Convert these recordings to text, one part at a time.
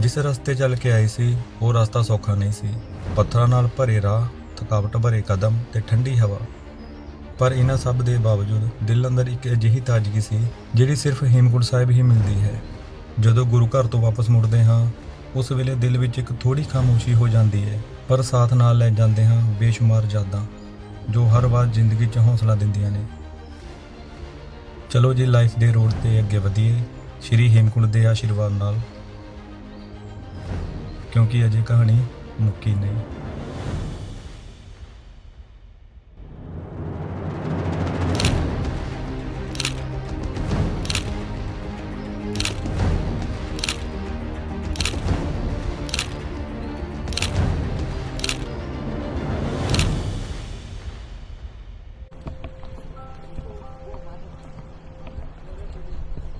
ਜਿਸ ਰਸਤੇ ਚੱਲ ਕੇ ਆਏ ਸੀ, ਉਹ ਰਸਤਾ ਸੌਖਾ ਨਹੀਂ ਸੀ। ਪੱਥਰਾਂ ਨਾਲ ਭਰੇ ਰਾਹ, ਥਕਾਵਟ ਭਰੇ ਕਦਮ ਤੇ ਠੰਡੀ ਹਵਾ। ਪਰ ਇਹਨਾਂ ਸਭ ਦੇ ਬਾਵਜੂਦ ਦਿਲ ਅੰਦਰ ਇੱਕ ਅਜਿਹੀ ਤਾਜ਼ਗੀ ਸੀ, ਜਿਹੜੀ ਸਿਰਫ ਹੇਮਕੁੰਟ ਸਾਹਿਬ ਹੀ ਮਿਲਦੀ ਹੈ। ਜਦੋਂ ਗੁਰੂ ਘਰ ਤੋਂ ਵਾਪਸ ਮੁੜਦੇ ਹਾਂ, ਉਸ ਵੇਲੇ ਦਿਲ ਵਿੱਚ ਇੱਕ ਥੋੜੀ ਖਾਮੋਸ਼ੀ ਹੋ ਜਾਂਦੀ ਹੈ। ਪਰ ਸਾਥ ਨਾਲ ਲੈ ਜਾਂਦੇ ਹਾਂ ਬੇਸ਼ੁਮਾਰ ਯਾਦਾਂ, ਜੋ ਹਰ ਵਾਰ ਜ਼ਿੰਦਗੀ 'ਚ ਹੌਸਲਾ ਦਿੰਦੀਆਂ ਨੇ। ਚਲੋ ਜੀ ਲਾਈਫ ਦੇ ਰੋਡ ਤੇ ਅੱਗੇ ਵਧੀਏ। ਸ਼੍ਰੀ ਹੇਮਕੁੰਟ ਦੇ ਆਸ਼ੀਰਵਾਦ ਨਾਲ। ਕਿਉਂਕਿ ਅਜੇ ਕਹਾਣੀ ਮੁੱਕੀ ਨਹੀਂ।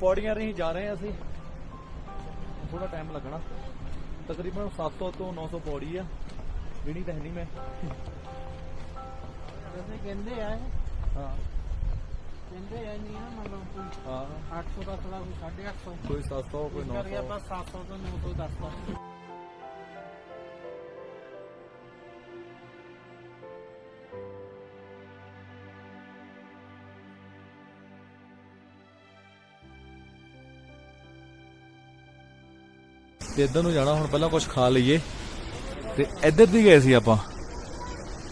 ਪੌੜੀਆਂ ਰਹੀ ਜਾ ਰਹੇ ਹਾਂ ਅਸੀਂ। ਥੋੜਾ ਟਾਈਮ ਲੱਗਣਾ। ਤਕਰੀਬਨ 700 ਤੋਂ 900 ਪੌੜੀ ਆ। ਗਿਣੀ ਤਾਂ ਨਹੀਂ ਮੈਂ। ਵੈਸੇ ਕਹਿੰਦੇ ਆ ਹਾਂ। ਕਹਿੰਦੇ ਆ ਨਹੀਂ ਆ ਮਤਲਬ ਕੋਈ ਹਾਂ। 800 ਦਾ ਥੋੜਾ ਕੋਈ 850 ਕੋਈ 700 ਕੋਈ ਇਸ ਕਰਕੇ 900 ਆਪਾਂ 700 ਤੋਂ 900 ਦੱਸਦਾ ਤੇ ਇੱਧਰ ਨੂੰ ਜਾਣਾ ਹੁਣ ਪਹਿਲਾਂ ਕੁਝ ਖਾ ਲਈਏ। ਤੇ ਇੱਧਰ ਦੀ ਗਏ ਸੀ ਆਪਾਂ।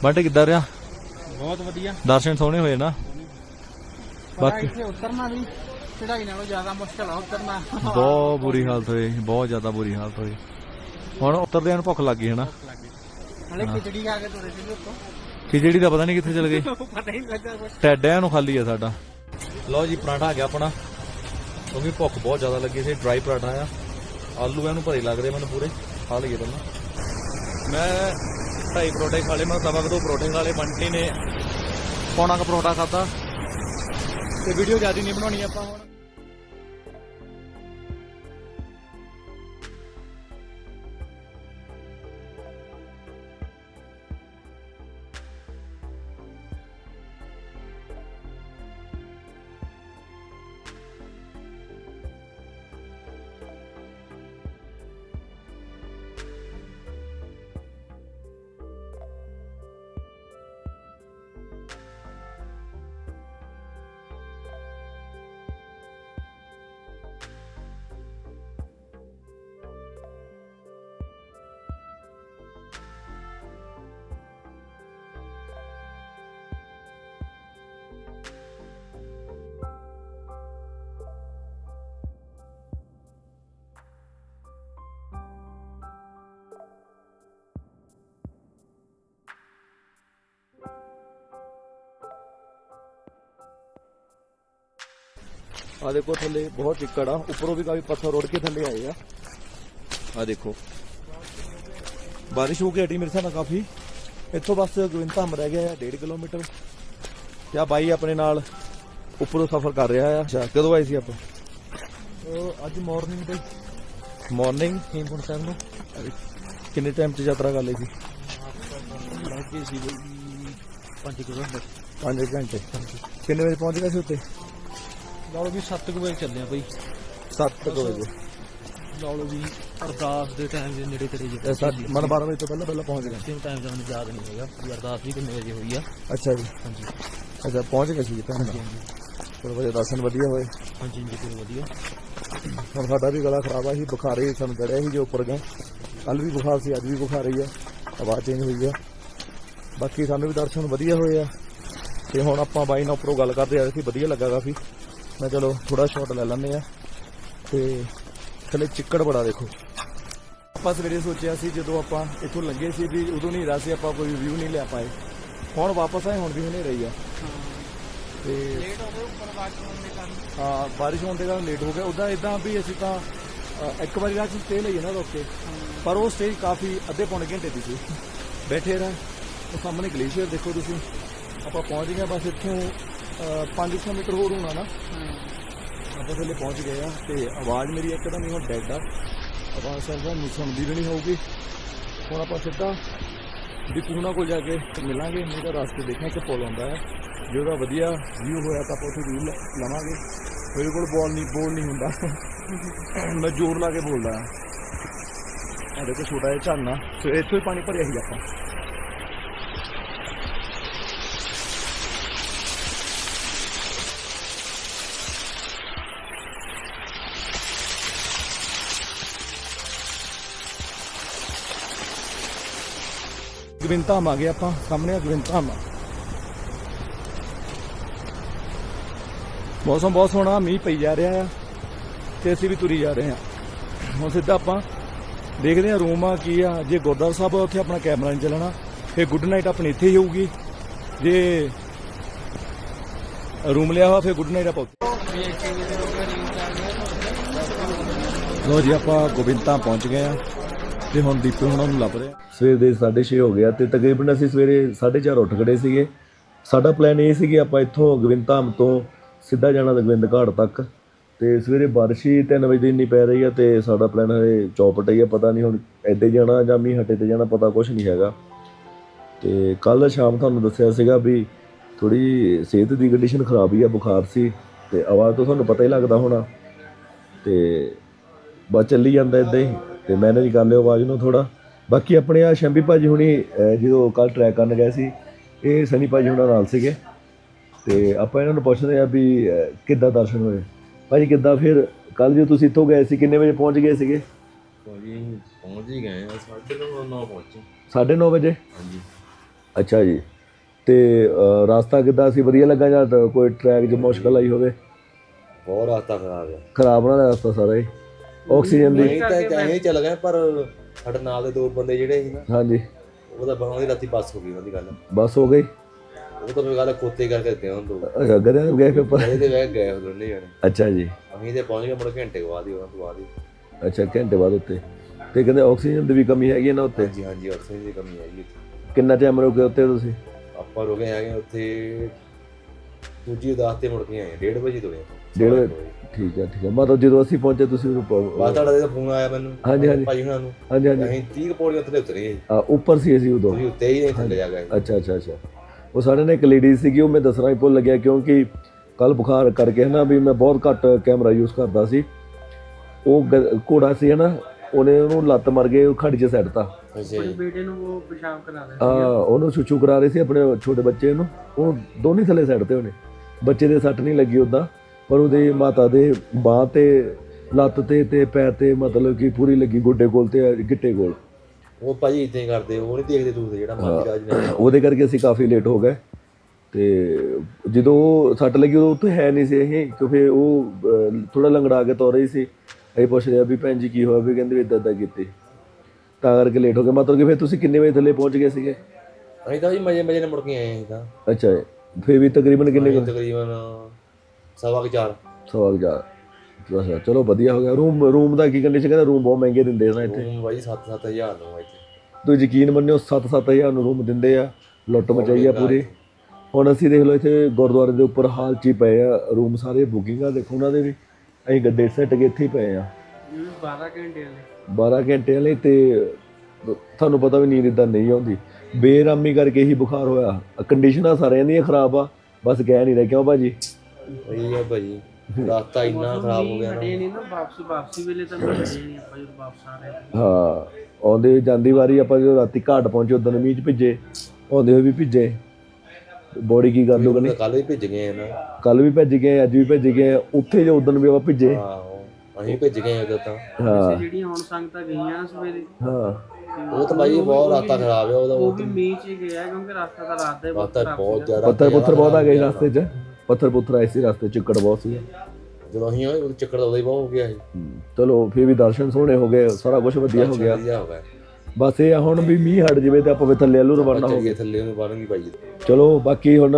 ਬਟ ਕਿੱਦਾਂ ਰਿਹਾ? ਬਹੁਤ ਵਧੀਆ। ਦਰਸ਼ਨ ਸੋਹਣੇ ਹੋਏ ਨਾ। ਬਾਕੀ- ਇੱਥੇ ਉਤਰਨਾ ਵੀ ਚੜਾਈ ਨਾਲੋਂ ਜ਼ਿਆਦਾ ਮੁਸ਼ਕਲ ਆ ਉਤਰਨਾ। ਬਹੁਤ ਬੁਰੀ ਹਾਲਤ ਹੋਈ ਬਹੁਤ ਜ਼ਿਆਦਾ ਬੁਰੀ ਹਾਲਤ ਹੋਈ। ਹੁਣ ਉਤਰਦਿਆਂ ਨੂੰ ਭੁੱਖ ਲੱਗ ਗਈ ਹਨਾ? ਹਲੇ ਖਿਚੜੀ ਖਾ ਕੇ ਤੁਰੇ ਸੀ ਉੱਤੋਂ। ਖਿਚੜੀ ਦਾ ਪਤਾ ਨਹੀਂ ਕਿੱਥੇ ਚਲ ਗਈ ਪਤਾ ਹੀ ਨਹੀਂ ਲੱਗਾ ਕੁਝ ਟੈਡਿਆਂ ਨੂੰ ਖਾਲੀ ਆ ਸਾਡਾ। ਲਓ ਜੀ ਪਰਾਂਠਾ ਆ ਗਿਆ ਆਪਣਾ। ਕਿਉਂਕਿ ਭੁੱਖ ਬਹੁਤ ਜ਼ਿਆਦਾ ਲੱਗੀ ਸੀ ਡਰਾਈ ਪਰਾਂਠਾ ਆ। ਆਲੂ ਇਹਨੂੰ ਭਰੇ ਲੱਗ ਰਹੇ ਮੈਨੂੰ ਪੂਰੇ, ਖਾ ਲਈਏ ਪਹਿਲਾਂ। ਮੈਂ ਢਾਈ ਪਰੋਠੇ ਖਾ ਲਏ, ਮੈਂ ਸਵਾ ਕੁ ਦੋ ਪਰੋਠੇ ਖਾ ਲਏ, ਬੰਟੀ ਨੇ ਪੌਣਾ ਕੁ ਪਰੋਠਾ ਖਾਦਾ ਤੇ ਵੀਡੀਓ ਜ਼ਿਆਦਾ ਨਹੀਂ ਬਣਾਉਣੀ ਆਪਾਂ ਹੁਣ। ਆ ਦੇਖੋ ਥੱਲੇ ਬਹੁਤ ਚਿੱਕੜ ਆ ਉੱਪਰੋਂ ਵੀ ਕਾਫੀ ਪੱਥਰ ਰੋੜ ਕੇ ਥੱਲੇ ਆਏ ਆ। ਆ ਦੇਖੋ। ਬਾਰਿਸ਼ ਹੋ ਕੇ ਹਟੀ ਮੇਰੇ ਹਿਸਾਬ ਨਾਲ ਕਾਫੀ। ਇੱਥੋਂ ਬਸ ਗੋਬਿੰਦ ਧਾਮ ਰਹਿ ਗਿਆ ਹੈ 1.5 ਕਿਲੋਮੀਟਰ। ਤੇ ਆ ਬਾਈ ਆਪਣੇ ਨਾਲ ਉੱਪਰੋਂ ਸਫ਼ਰ ਕਰ ਰਿਹਾ ਆ ਅੱਛਾ ਕਦੋਂ ਆਏ ਸੀ ਆਪਾਂ? ਉਹ ਅੱਜ ਮਾਰਨਿੰਗ ਤੇ। ਮਾਰਨਿੰਗ ਹੇਮਕੁੰਟ ਸਾਹਿਬ ਨੂੰ। ਕਿੰਨੇ ਟਾਈਮ 'ਚ ਯਾਤਰਾ ਕਰ ਲਈ ਸੀ? ਲੱਗੇ ਸੀ 5 ਕਿਲੋਮੀਟਰ 5 ਘੰਟੇ। ਕਿੰਨੇ ਵਜੇ ਪਹੁੰਚ ਗਏ ਸੀ ਉੱਤੇ ਲਓ ਵੀ 7 ਵਜੇ ਚੱਲੇ ਆ ਬਈ। 7 ਵਜੇ। ਲਓ ਵੀ ਅਰਦਾਸ ਦੇ ਟਾਈਮ ਦੇ ਨੇੜੇ ਤੇੜੇ ਸਾਡੀ ਮਨ 12 ਵਜੇ ਤੋਂ ਪਹਿਲਾਂ ਪਹਿਲਾਂ ਪਹੁੰਚ ਗਏ। ਸੇਮ ਟਾਈਮ ਦਾ ਮੈਨੂੰ ਯਾਦ ਨਹੀਂ ਹੈਗਾ ਵੀ ਅਰਦਾਸ ਵੀ ਕਿੰਨੇ ਵਜੇ ਹੋਈ ਆ। ਅੱਛਾ ਜੀ। ਹਾਂਜੀ। ਅੱਛਾ ਪਹੁੰਚ ਗਏ ਸੀ ਤਾਂ ਹਾਂਜੀ ਹਾਂਜੀ। ਚਲੋ ਵਜੇ ਦਰਸ਼ਨ ਵਧੀਆ ਹੋਏ। ਹਾਂਜੀ ਜੀ ਚਲੋ ਵਧੀਆ। ਹੁਣ ਸਾਡਾ ਵੀ ਗਲਾ ਖਰਾਬ ਆ ਸੀ ਬੁਖਾਰੇ ਸਾਨੂੰ ਚੜਿਆ ਸੀ ਜੋ ਉੱਪਰ ਗਏ। ਕੱਲ ਵੀ ਬੁਖਾਰ ਸੀ ਅੱਜ ਵੀ ਬੁਖਾਰ ਹੀ ਆ। ਹਵਾ ਚੇਂਜ ਹੋਈ ਆ। ਬਾਕੀ ਸਾਨੂੰ ਵੀ ਦਰਸ਼ਨ ਵਧੀਆ ਹੋਏ ਆ। ਤੇ ਹੁਣ ਆਪਾਂ ਬਾਈ ਨਾਲ ਉੱਪਰੋਂ ਗੱਲ ਕਰਦੇ ਆ ਸੀ ਵਧੀਆ ਲੱਗਾ ਕਾਫੀ। ਮੈਂ ਚਲੋ ਥੋੜਾ ਸ਼ਾਟ ਲੈ ਲੈਂਦੇ ਆ ਤੇ ਥੱਲੇ ਚਿੱਕੜ ਬੜਾ ਦੇਖੋ। ਆਪਾਂ ਸਵੇਰੇ ਸੋਚਿਆ ਸੀ ਜਦੋਂ ਆਪਾਂ ਇੱਥੋਂ ਲੰਘੇ ਸੀ ਵੀ ਉਦੋਂ ਨਹੀਂ ਰਹਾ ਸੀ ਆਪਾਂ ਕੋਈ ਰਿਵਿਊ ਨਹੀਂ ਲੈ ਪਾਏ। ਹੁਣ ਵਾਪਸ ਆਏ ਹੁਣ ਵੀ ਹਨੇ ਰਹੀ ਆ। ਤੇ ਲੇਟ ਹੋ ਗਏ ਉੱਪਰ ਬਾਅਦ ਹੋਣ ਦੇ ਕਾਰਨ। ਹਾਂ ਬਾਰਿਸ਼ ਹੋਣ ਦੇ ਕਾਰਨ ਲੇਟ ਹੋ ਗਿਆ। ਉਦਾਂ ਇਦਾਂ ਵੀ ਅਸੀਂ ਤਾਂ ਇੱਕ ਵਾਰੀ ਰਾਤ ਸਟੇ ਲਈ ਨਾ ਰੁਕ ਪਰ ਉਹ ਸਟੇ ਕਾਫੀ ਅੱਧੇ ਪੌਣੇ ਘੰਟੇ ਦੀ ਸੀ। ਬੈਠੇ ਰਹੇ ਉਹ ਸਾਹਮਣੇ ਗਲੇਸ਼ੀਅਰ ਦੇਖੋ ਤੁਸੀਂ। ਆਪਾਂ ਪਹੁੰਚ ਗਏ ਬਸ ਇੱਥੋਂ 500 ਮੀਟਰ ਹੋਰ ਹੋਣਾ ਨਾ। ਆਪਾਂ ਥੱਲੇ ਪਹੁੰਚ ਗਏ ਆ ਤੇ ਆਵਾਜ਼ ਮੇਰੀ ਇੱਕਦਮ ਹੀ ਹੁਣ ਡੈਡ ਆ। ਆਵਾਜ਼ ਸਰਦਾ ਨੂੰ ਸੁਣਦੀ ਵੀ ਨਹੀਂ ਹੋਊਗੀ। ਹੁਣ ਆਪਾਂ ਸਿੱਧਾ ਪੂਨਾ ਕੋਲ ਜਾ ਕੇ ਮਿਲਾਂਗੇ। ਨਹੀਂ ਤਾਂ ਰਸਤੇ ਦੇਖਾਂ ਕਿ ਪੁਲ ਆਉਂਦਾ ਹੈ। ਜੇ ਉਹਦਾ ਵਧੀਆ ਵਿਊ ਹੋਇਆ ਤਾਂ ਆਪਾਂ ਉੱਥੇ ਵਿਊ ਲਵਾਂਗੇ। ਮੇਰੇ ਕੋਲ ਬੋਲ ਨਹੀਂ ਬੋਲ ਨਹੀਂ ਹੁੰਦਾ। ਮੈਂ ਜ਼ੋਰ ਲਾ ਕੇ ਬੋਲਦਾ। ਆ ਦੇਖੋ ਛੋਟਾ ਜਿਹਾ ਝਰਨਾ। ਸਵੇਰੇ ਇੱਥੋਂ ਹੀ ਪਾਣੀ ਭਰਿਆ ਸੀ ਆਪਾਂ। ਗੋਬਿੰਦ ਧਾਮ ਆ ਗਏ ਆਪਾਂ, ਸਾਹਮਣੇ ਆ ਗੋਬਿੰਦ ਧਾਮ ਆ। ਮੌਸਮ ਬਹੁਤ ਸੋਹਣਾ, ਮੀਂਹ ਪਈ ਜਾ ਰਿਹਾ ਆ ਤੇ ਅਸੀਂ ਵੀ ਤੁਰੀ ਜਾ ਰਹੇ ਆ ਹੁਣ ਸਿੱਧਾ ਆਪਾਂ ਦੇਖਦੇ ਆ ਰੂਮ ਆ, ਕੀ ਆ। ਜੇ ਗੁਰਦੁਆਰਾ ਸਾਹਿਬ ਉੱਥੇ ਆਪਣਾ ਕੈਮਰਾ ਨਹੀਂ ਚੱਲਣਾ। ਫਿਰ ਗੁੱਡ ਨਾਈਟ ਆਪਣੀ ਇੱਥੇ ਹੀ ਹੋਊਗੀ। ਜੇ ਰੂਮ ਲਿਆ ਹੋਇਆ, ਫਿਰ ਗੁੱਡ ਨਾਈਟ ਆਪਾਂ ਲੋ ਜੀ, ਆਪਾਂ ਗੋਬਿੰਦਾਂ ਪਹੁੰਚ ਗਏ ਆ ਤੇ ਹੁਣ ਦੀਪੇ ਹੁਣਾਂ ਨੂੰ ਲੱਭ ਰਿਹਾ। ਆ ਸਵੇਰ ਦੇ 6:30 ਹੋ ਗਿਆ ਤੇ ਤਕਰੀਬਨ ਅਸੀਂ ਸਵੇਰੇ 4:30 ਉੱਠ ਖੜੇ ਸੀਗੇ। ਸਾਡਾ ਪਲਾਨ ਇਹ ਸੀ ਕਿ ਆਪਾਂ ਇੱਥੋਂ ਗੋਬਿੰਦਾਂ ਤੋਂ ਸਿੱਧਾ ਜਾਣਾ ਗੋਬਿੰਦ ਘਾਟ ਤੱਕ। ਤੇ ਸਵੇਰੇ ਬਾਰਿਸ਼ ਹੀ 3 ਵਜੇ ਦੀ ਇੰਨੀ ਪੈ ਰਹੀ ਆ ਤੇ ਸਾਡਾ ਪਲਾਨ ਹਜੇ ਚੌਪਟ ਹੀ ਆ ਪਤਾ ਨਹੀਂ ਹੁਣ ਐਡੇ ਜਾਣਾ ਜਾਂ ਮੀਂਹ ਹਟੇ ਤੇ ਜਾਣਾ, ਪਤਾ ਕੁਝ ਨਹੀਂ ਹੈਗਾ। ਤੇ ਕੱਲ ਸ਼ਾਮ ਤੁਹਾਨੂੰ ਦੱਸਿਆ ਸੀਗਾ ਵੀ ਥੋੜੀ ਸਿਹਤ ਦੀ ਕੰਡੀਸ਼ਨ ਖਰਾਬ ਹੀ ਆ, ਬੁਖਾਰ ਸੀ ਤੇ ਆਵਾਜ਼ ਤੋਂ ਤੁਹਾਨੂੰ ਪਤਾ ਹੀ ਲੱਗਦਾ ਹੋਣਾ। ਤੇ ਬਸ ਚੱਲੀ ਜਾਂਦਾ ਇਦਾਂ ਹੀ। ਤੇ ਮੈਨੇਜ ਕਰ ਲਿਓ ਆਵਾਜ਼ ਨੂੰ ਥੋੜਾ ਬਾਕੀ ਆਪਣੇ ਆ ਸ਼ੰਭੀ ਭਾਜੀ ਹੁਣੀ ਜਦੋਂ ਕੱਲ ਟਰੈਕ ਕਰਨ ਗਏ ਸੀ ਇਹ ਸਨੀ ਭਾਜੀ ਹੁਣਾਂ ਨਾਲ ਸੀਗੇ। ਤੇ ਆਪਾਂ ਇਹਨਾਂ ਨੂੰ ਪੁੱਛਦੇ ਆ ਵੀ ਕਿੱਦਾਂ ਦਰਸ਼ਨ ਹੋਏ? ਭਾਜੀ ਕਿੱਦਾਂ ਫਿਰ? ਕੱਲ ਜਦੋਂ ਤੁਸੀਂ ਇੱਥੋਂ ਗਏ ਸੀ ਕਿੰਨੇ ਵਜੇ ਪਹੁੰਚ ਗਏ ਸੀਗੇ? ਭਾਜੀ ਪਹੁੰਚ ਹੀ ਗਏ ਆ ਸਾਢੇ ਨੌ ਨੌ ਪਹੁੰਚੇ। 9:30 ਵਜੇ? ਹਾਂਜੀ। ਅੱਛਾ ਜੀ। ਤੇ ਰਸਤਾ ਕਿੱਦਾਂ ਸੀ? ਵਧੀਆ ਲੱਗਾ ਜਾਂ ਕੋਈ ਟਰੈਕ 'ਚ ਮੁਸ਼ਕਲ ਆਈ ਹੋਵੇ? ਬਹੁਤ ਰਸਤਾ ਖਰਾਬ ਆ। ਖਰਾਬ ਨਾ ਰਸਤਾ ਸਾਰਾ ਹੀ। ਆਕਸੀਜਨ ਦੀ। ਨਹੀਂ ਤਾਂ ਕਹੀਂ ਚੱਲ ਗਏ ਪਰ ਸਾਡੇ ਨਾਲ ਦੇ ਦੋ ਬੰਦੇ ਜਿਹੜੇ ਸੀ ਨਾ ਹਾਂਜੀ। ਉਹਦਾ ਬਾਹਾਂ ਦੀ ਰਾਤੀ ਬੱਸ ਹੋ ਗਈ ਉਹਦੀ ਗੱਲ। ਬਸ ਹੋ ਗਈ? ਉਹ ਤਾਂ ਮੇਰੀ ਗੱਲ ਖੋਤੇ ਕਰਕੇ ਦਿੱਤੇ ਉਹਨਾਂ ਦੋ। ਅੱਛਾ ਗਏ ਫਿਰ ਪਰ ਇਹਦੇ ਤੇ ਗਏ ਉਹ ਦੋਨੇ ਜਾਣੇ। ਅੱਛਾ ਜੀ। ਅਸੀਂ ਤੇ ਪਹੁੰਚ ਗਏ ਮੁੜ ਘੰਟੇ ਕੁ ਬਾਅਦ ਹੀ ਉਹਨਾਂ ਤੋਂ ਬਾਅਦ ਹੀ। ਅੱਛਾ ਘੰਟੇ ਬਾਅਦ ਉੱਤੇ। ਤੇ ਕਹਿੰਦੇ ਆਕਸੀਜਨ ਦੀ ਵੀ ਕਮੀ ਹੈਗੀ ਹੈ ਨਾ ਉੱਤੇ? ਹਾਂਜੀ ਹਾਂਜੀ ਆਕਸੀਜਨ ਦੀ ਕਮੀ ਆਈ ਇੱਥੇ ਕਿੰਨਾ ਟਾਈਮ ਰੁਕੇ ਉੱਤੇ ਤੁਸੀਂ? ਆਪਾਂ ਰੁਕੇ ਹੈਗੇ ਉੱਥੇ ਦੂਜੀ ਉਦਾਸ ਤੇ ਮੁੜ ਕੇ ਆਏ 1:30 ਵਜੇ ਆਪਾਂ। ਡੇਢ ਵਜੇ। ਠੀਕ ਹੈ ਠੀਕ ਹੈ। ਮਤਲਬ ਜਦੋਂ ਅਸੀਂ ਪਹੁੰਚੇ ਤੁਸੀਂ ਉਦੋਂ ਪ- ਬਾਅਦ ਤੁਹਾਡਾ ਫੋਨ ਆਇਆ ਮੈਨੂੰ ਹਾਂਜੀ, ਹਾਂਜੀ। ਭਾਜੀ ਹੁਣਾਂ ਨੂੰ ਹਾਂਜੀ ਹਾਂਜੀ। ਅਸੀਂ 30 ਪੌੜੀਆਂ ਥੱਲੇ ਉਤਰੇ। ਆ, ਉੱਪਰ ਸੀ ਅਸੀਂ ਉਦੋਂ। ਤੁਸੀਂ ਉੱਤੇ ਹੀ ਨਹੀਂ ਥੱਲੇ ਜਾ ਗਏ। ਅੱਛਾ ਅੱਛਾ ਅੱਛਾ। ਉਹ ਸਾਡੇ ਨਾਲ ਇੱਕ ਲੇਡੀ ਸੀਗੀ ਉਹ ਮੈਂ ਦੱਸਣਾ ਹੀ ਭੁੱਲ ਗਿਆ ਕਿਉਂਕਿ ਕੱਲ ਬੁਖਾਰ ਕਰਕੇ ਹਨਾ ਵੀ ਮੈਂ ਬਹੁਤ ਘੱਟ ਕੈਮਰਾ ਯੂਜ਼ ਕਰਦਾ ਸੀ। ਉਹ ਗ- ਘੋੜਾ ਸੀ ਹਨਾ ਉਹਨੇ ਉਹਨੂੰ ਲੱਤ ਮਾਰ ਕੇ ਉਹ ਖੜੀ 'ਚ ਸੱਟਤਾ ਅੱਛਾ ਜੀ। ਬੇਟੇ ਨੂੰ ਉਹ ਪਿਸ਼ਾਬ ਕਰਾ ਆ ਉਹਨੂੰ ਛੁੱਛੂ ਕਰਾ ਰਹੇ ਸੀ ਆਪਣੇ ਛੋਟੇ ਬੱਚੇ ਨੂੰ। ਉਹ ਦੋਨੇ ਥੱਲੇ ਸੱਟਦੇ ਉਹਨੇ ਬੱਚੇ ਦੇ ਸੱਟ ਨਹੀਂ ਲੱਗੀ ਉਦਾਂ ਪਰ ਉਹਦੇ ਮਾਤਾ ਦੇ ਬਾਹ ਤੇ ਲੱਤ ਤੇ ਤੇ ਪੈਰ ਤੇ ਮਤਲਬ ਕਿ ਪੂਰੀ ਲੱਗੀ ਗੋਡੇ ਕੋਲ ਤੇ ਗਿੱਟੇ ਕੋਲ। ਉਹ ਭਾਜੀ ਇਦਾਂ ਹੀ ਕਰਦੇ ਉਹ ਨਹੀਂ ਦੇਖਦੇ ਦੂਸਰੇ ਜਿਹੜਾ ਮਾਜੀ ਰਾਜ ਨੇ ਉਹਦੇ ਕਰਕੇ ਅਸੀਂ ਕਾਫੀ ਲੇਟ ਹੋ ਗਏ। ਤੇ ਜਦੋਂ ਉਹ ਸੱਟ ਲੱਗੀ ਉਦੋਂ ਉੱਥੇ ਹੈ ਨਹੀਂ ਸੀ ਇਹ ਕਿਉਂਕਿ ਉਹ ਥੋੜਾ ਲੰਗੜਾ ਕੇ ਤੁਰ ਰਹੀ ਸੀ। ਅਸੀਂ ਪੁੱਛ ਰਿਹਾ ਵੀ ਭੈਣ ਜੀ ਕੀ ਹੋਇਆ ਵੀ ਕਹਿੰਦੇ ਇਦਾਂ ਇਦਾਂ ਕੀਤੀ। ਤਾਂ ਕਰਕੇ ਲੇਟ ਹੋ ਗਏ। ਮਤਲਬ ਕਿ ਫਿਰ ਤੁਸੀਂ ਕਿੰਨੇ ਵਜੇ ਥੱਲੇ ਪਹੁੰਚ ਗਏ ਸੀਗੇ? ਅਸੀਂ ਤਾਂ ਜੀ ਮਜੇ ਮਜੇ ਨਾਲ ਮੁੜ ਕੇ ਆਏ ਅਸੀਂ ਤਾਂ। ਅੱਛਾ ਫਿਰ ਵੀ ਤਕਰੀਬਨ ਕਿੰਨੇ ਤਕਰੀਬਨ ਸਵਾ ਕੁ ਚਾਰ। ਸਵਾਲ ਜਾ ਅੱਛਾ ਚਲੋ ਵਧੀਆ ਹੋ ਗਿਆ। ਰੂਮ ਰੂਮ ਦਾ ਕੀ ਕੰਡੀਸ਼ਨ ਕਹਿੰਦਾ? ਰੂਮ ਬਹੁਤ ਮਹਿੰਗੇ ਦਿੰਦੇ ਆ ਨਾ ਇੱਥੇ। ਰੂਮ ਭਾਜੀ 7-7000 ਨੂੰ ਆ ਇੱਥੇ। ਤੁਸੀਂ ਯਕੀਨ ਮੰਨਿਓ 7-7000 ਨੂੰ ਰੂਮ ਦਿੰਦੇ ਆ। ਲੁੱਟ ਮਚਾਈ ਆ ਪੂਰੀ। ਹੁਣ ਅਸੀਂ ਦੇਖ ਲਓ ਇੱਥੇ ਗੁਰਦੁਆਰੇ ਦੇ ਉੱਪਰ ਹਾਲ 'ਚ ਹੀ ਪਏ ਆ। ਰੂਮ ਸਾਰੇ ਬੁਕਿੰਗ ਦੇਖੋ ਉਹਨਾਂ ਦੇ ਵੀ। ਅਸੀਂ ਗੱਦੇ ਸੈੱਟ ਕੇ ਇੱਥੇ ਹੀ ਪਏ ਆ। 12 ਘੰਟੇ ਵਾਲੇ। 12 ਘੰਟੇ ਲਈ ਤੇ ਤੁਹਾਨੂੰ ਪਤਾ ਵੀ ਨੀਂਦ ਇਦਾਂ ਨਹੀਂ ਆਉਂਦੀ। ਬੇਰਾਮੀ ਕਰਕੇ ਹੀ ਬੁਖਾਰ ਹੋਇਆ। ਕੰਡੀਸ਼ਨਾਂ ਸਾਰਿਆਂ ਦੀਆਂ ਖਰਾਬ ਆ। ਬਸ ਕਹਿ ਨਹੀਂ ਰਿਹਾ। ਕਿਉਂ ਭਾਜੀ? ਸਹੀ ਆ ਭਾਜੀ ਰਸਤਾ ਇੰਨਾ ਖਰਾਬ ਹੋ ਗਿਆ ਨਾ। ਹਟੇ ਨਹੀਂ ਨਾ ਵਾਪਸ ਵਾਪਸੀ ਵੇਲੇ ਤਾਂ ਮੈਂ ਹਟੇ ਨਹੀਂ ਆਪਾਂ ਜਦੋਂ ਵਾਪਸ ਆ ਰਹੇ ਹਾਂ। ਆਉਂਦੇ ਜਾਂਦੀ ਵਾਰੀ ਆਪਾਂ ਜਦੋਂ ਰਾਤੀ ਘਾਟ ਪਹੁੰਚੇ ਉਦੋਂ ਮੀਂਹ 'ਚ ਭਿੱਜੇ ਆਉਂਦੇ ਹੋਏ ਵੀ ਭਿੱਜੇ। ਬੋਡੀ ਕੀ ਕਰ ਲੋ ਕੱਲ ਵੀ ਭਿੱਜ ਗਏ ਨਾ। ਕੱਲ ਵੀ ਭੱਜ ਗਏ ਅੱਜ ਵੀ ਭੱਜ ਗਏ ਉੱਥੇ ਜੋ ਉਦੋਂ ਵੀ ਆਪਾਂ ਭਿੱਜੇ। ਆਹੋ ਅਸੀਂ ਭਿੱਜ ਗਏ ਉਦੋਂ ਤਾਂ। ਹਾਂ। ਜਿਹੜੀਆਂ ਹੁਣ ਸੰਗਤਾਂ ਗਈਆਂ ਸਵੇਰੇ ਹਾਂ। ਉਹ ਤਾਂ ਭਾਜੀ ਬਹੁਤ ਰਸਤਾ ਖਰਾਬ ਆ ਉਹਦਾ ਉਹ ਵੀ ਮੀਂਹ ਚ ਹੀ ਗਿਆ ਕਿਉਂਕਿ ਰਸਤਾ ਤਾਂ ਰਾਤ ਦੇ ਬਹੁਤ ਰਸਤਾ ਬਹੁਤ ਜ਼ਿਆਦਾ ਪੱਥਰ ਪੁੱਥਰ ਬਹੁਤ ਆ ਗਏ ਰਸਤੇ 'ਚ? ਪੱਥਰ ਪੁੱਥਰ ਆਏ ਸੀ ਰਸਤੇ ਚਿੱਕੜ ਬਹੁਤ ਸੀ ਜਦੋਂ ਅਸੀਂ ਉਹ ਚੱਕਰ ਦਾ ਉਹਦਾ ਹੀ ਬਹੁਤ ਹੋ ਗਿਆ ਸੀ। ਚਲੋ ਫਿਰ ਵੀ ਦਰਸ਼ਨ ਸੋਹਣੇ ਹੋ ਗਏ ਸਾਰਾ ਕੁਝ ਵਧੀਆ ਹੋ ਗਿਆ। ਵਧੀਆ ਹੋ ਗਿਆ। ਬਸ ਇਹ ਆ ਹੁਣ ਵੀ ਮੀਂਹ ਹਟ ਜਵੇ ਤੇ ਆਪਾਂ ਵੀ ਥੱਲੇ ਵੱਲੋਂ ਰਵਾਨਾ ਹੋ ਚੱਲੀਏ ਥੱਲੇ ਨੂੰ ਬਣਨਗੀ ਭਾਜੀ ਚਲੋ ਬਾਕੀ ਹੁਣ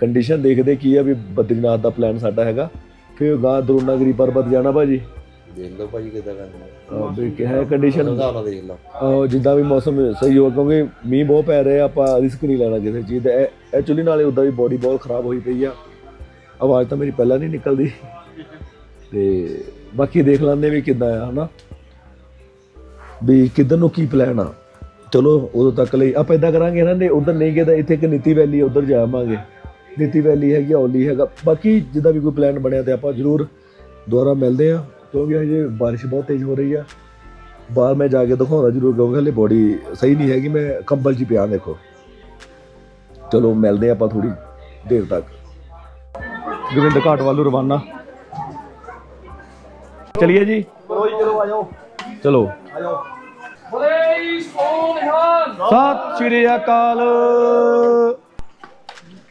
ਕੰਡੀਸ਼ਨ ਦੇਖਦੇ ਕੀ ਆ ਵੀ ਬਦਰੀਨਾਥ ਦਾ ਪਲਾਨ ਸਾਡਾ ਹੈਗਾ। ਫਿਰ ਗਾਂ ਦਰੁਨਾਗਰੀ ਪਰਬਤ ਜਾਣਾ ਭਾਜੀ। ਦੇਖ ਲਓ ਭਾਜੀ ਕਿੱਦਾਂ ਕਰਨਾ। ਅਹ ਵੀ ਕਿਹਾ ਕੰਡੀਸ਼ਨ ਹਿਸਾਬ ਨਾਲ ਦੇਖ ਲਓ। ਆਹੋ ਜਿੱਦਾਂ ਵੀ ਮੌਸਮ ਸਹੀ ਹੋ ਕਿਉਂਕਿ ਮੀਂਹ ਬਹੁਤ ਪੈ ਰਿਹਾ ਆਪਾਂ ਰਿਸਕ ਨਹੀਂ ਲੈਣਾ ਕਿਸੇ ਚੀਜ਼ ਦਾ। ਐਕਚੁਅਲੀ ਨਾਲੇ ਉਦਾਂ ਵੀ ਬੋਡੀ ਬਹੁਤ ਖਰਾਬ ਹੋਈ ਪਈ ਆ। ਆਵਾਜ਼ ਤਾਂ ਮੇਰੀ ਪਹਿਲਾਂ ਨਹੀਂ ਨਿਕਲਦੀ। ਤੇ ਬਾਕੀ ਦੇਖ ਲੈਂਦੇ ਵੀ ਕਿੱਦਾਂ ਆ ਹਨਾ? ਵੀ ਕਿੱਧਰ ਨੂੰ ਕੀ ਪਲਾਨ ਆ। ਚਲੋ ਉਦੋਂ ਤੱਕ ਲਈ ਆਪਾਂ ਇਦਾਂ ਕਰਾਂਗੇ ਨਾ ਨੇ ਉਧਰ ਨਹੀਂ ਗਏ ਤਾਂ ਇੱਥੇ ਇੱਕ ਨੀਤੀ ਵੈਲੀ ਉਧਰ ਜਾਵਾਂਗੇ। ਨੀਤੀ ਵੈਲੀ ਹੈਗੀ ਆ, ਓਲੀ ਹੈਗਾ। ਬਾਕੀ ਜਿੱਦਾਂ ਵੀ ਕੋਈ ਪਲਾਨ ਬਣਿਆ ਤੇ ਆਪਾਂ ਜ਼ਰੂਰ ਦੁਬਾਰਾ ਮਿਲਦੇ ਆ ਕਿਉਂਕਿ ਹਜੇ ਬਾਰਿਸ਼ ਬਹੁਤ ਤੇਜ਼ ਹੋ ਰਹੀ ਆ। ਬਾਹਰ ਮੈਂ ਜਾ ਕੇ ਦਿਖਾਉਂਦਾ ਜ਼ਰੂਰ ਕਿਉਂਕਿ ਹਲੇ ਬੋਡੀ ਸਹੀ ਨਹੀਂ ਹੈਗੀ ਮੈਂ ਕੰਬਲ 'ਚ ਪਿਆ ਦੇਖੋ। ਚਲੋ ਮਿਲਦੇ ਆਪਾਂ ਥੋੜੀ ਦੇਰ ਤੱਕ। ਗੋਬਿੰਦ ਘਾਟ ਵੱਲੋਂ ਰਵਾਨਾ। ਚਲਿਏ ਜੀ? ਚਲੋ ਸਤਿ ਸ਼੍ਰੀ ਅਕਾਲ।